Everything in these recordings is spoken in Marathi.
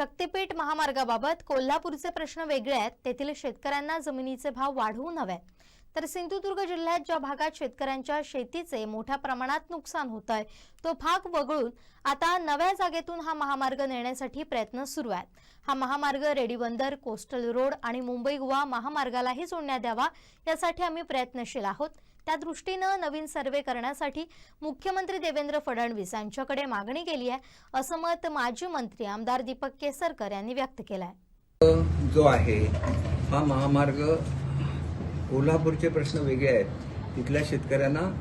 शक्तीपीठ महामार्गाबाबत कोल्हापूरचे प्रश्न वेगळे आहेत. तेथील शेतकऱ्यांना जमिनीचे भाव वाढवू नव्यात तर सिंधुदुर्ग जिल्ह्यात ज्या भागात शेतकऱ्यांच्या शेतीचे मोठ्या प्रमाणात नुकसान होत आहे तो भाग वगळून आता नव्या जागेतून हा महामार्ग नेण्यासाठी प्रयत्न सुरू आहेत. हा महामार्ग रेडीबंदर कोस्टल रोड आणि मुंबई गोवा महामार्गालाही जोडण्यात द्यावा यासाठी आम्ही प्रयत्नशील आहोत. त्या दृष्टीनं नवीन सर्वे करण्यासाठी मुख्यमंत्री देवेंद्र फडणवीस यांच्याकडे मागणी केली आहे असं मत माजी मंत्री आमदार दीपक केसरकर यांनी व्यक्त केलं आहे जो आहे हा महामार्ग कोल्हापूरचे प्रश्न वेगळे आहेत. तिथल्या शेतकऱ्यांना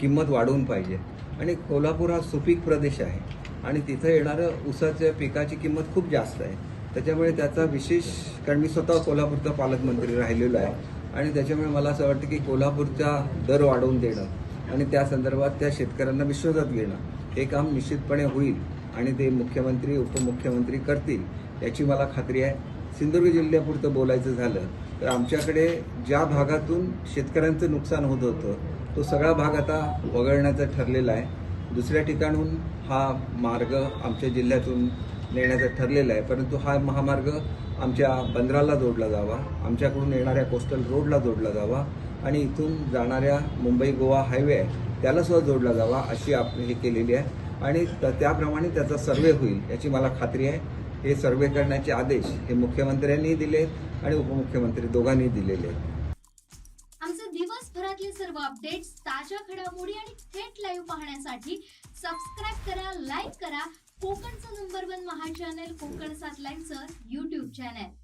किंमत वाढवून पाहिजे. आणि कोल्हापूर हा सुपीक प्रदेश आहे. आणि तिथं येणारं ऊसाच्या पिकाची किंमत खूप जास्त आहे. त्याच्यामुळे त्याचा विशेष कारण मी स्वतः कोल्हापूरचा पालकमंत्री राहिलेलो आहे. आणि त्याच्यामुळे मला असं वाटतं की कोल्हापूरचा दर वाढवून देणं आणि त्या संदर्भात त्या शेतकऱ्यांना विश्वासात घेणं हे काम निश्चितपणे होईल आणि ते मुख्यमंत्री उपमुख्यमंत्री करतील याची मला खात्री आहे. सिंधुदुर्ग जिल्ह्यापुरतं बोलायचं झालं तर आमच्याकडे ज्या भागातून शेतकऱ्यांचं नुकसान होत होतं तो सगळा भाग आता वगळण्याचा ठरलेला आहे. दुसऱ्या ठिकाणून हा मार्ग आमच्या जिल्ह्यातून नेण्याचा ठरलेला आहे. परंतु हा महामार्ग आमच्या बंदराला जोडला जावा आमच्याकडून येणाऱ्या कोस्टल रोडला जोडला जावा आणि इथून जाणाऱ्या मुंबई गोवा हायवे आहे त्याला सुद्धा जोडला जावा अशी आपण हे केलेली आहे. आणि त्याप्रमाणे त्याचा सर्वे होईल याची मला खात्री आहे. हे सर्वे करण्याचे आदेश हे मुख्यमंत्र्यांनी दिले आणि उपमुख्यमंत्री दोघांनी दिलेले आहेत. आमचे दिवसभरातले सर्व अपडेट्स ताज्या घडामोडी आणि थेट लाईव्ह पाहण्यासाठी सबस्क्राईब करा लाईक करा. कोकणचं नंबर वन महा चॅनल कोकण सात लाईव्हचं युट्यूब चॅनल